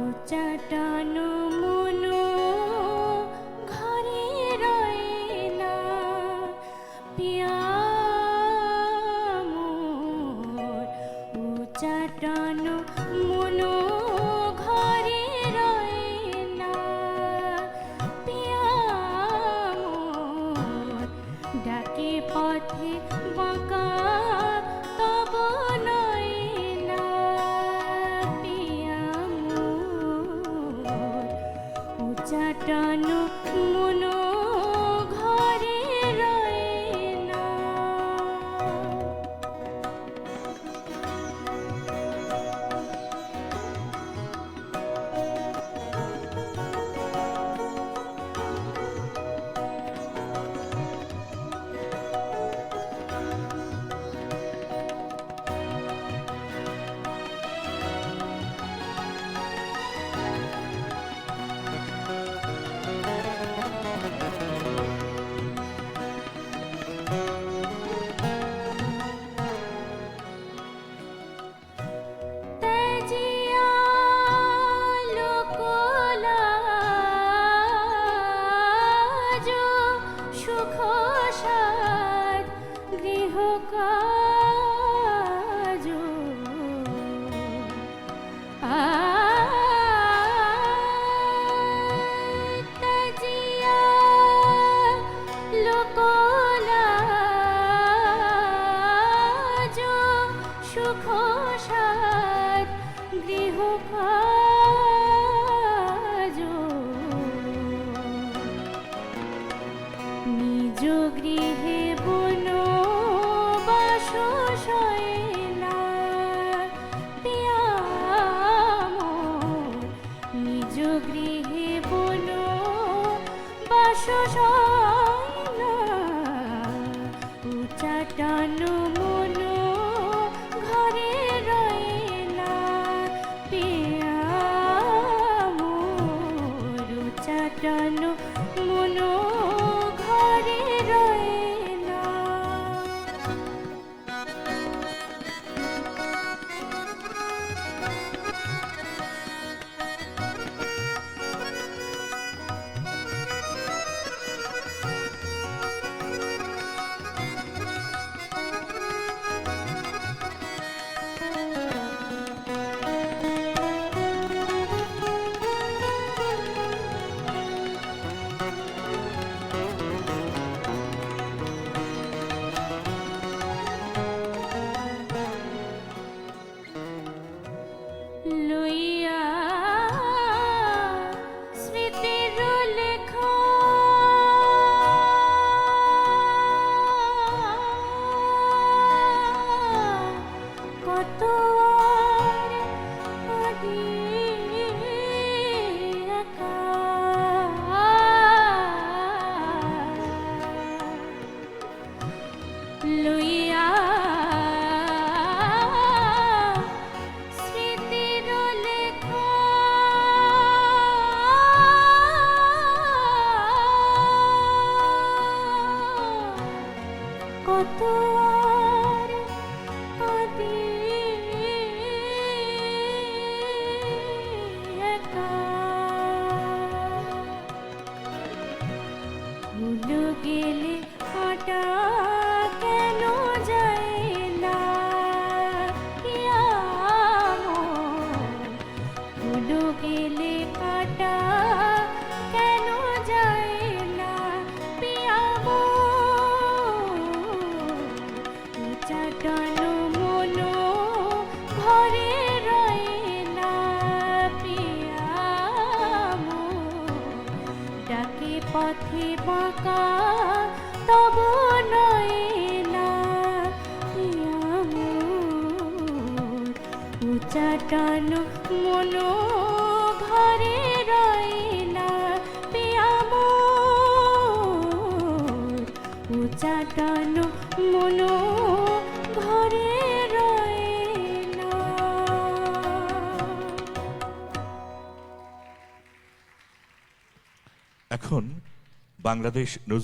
উচাটানো মনো ঘরে রয়ে না। পিয়া উচাটানো মনো উচাটানো সুখ সাদ গৃহ কাজ তেজিয়া সুখ গৃহে বন বাস নিজ গৃহে বন বাস উচাটান মন ঘরে রয়ে না। উচাটান কত আদি। একা। গেলে পথে বাঁকা তব নয় না পিয়ামোর উচাটানো ঘরে রয় না পিয়ামোর উচাটানো মনো ঘরে এখন বাংলাদেশ নজরুল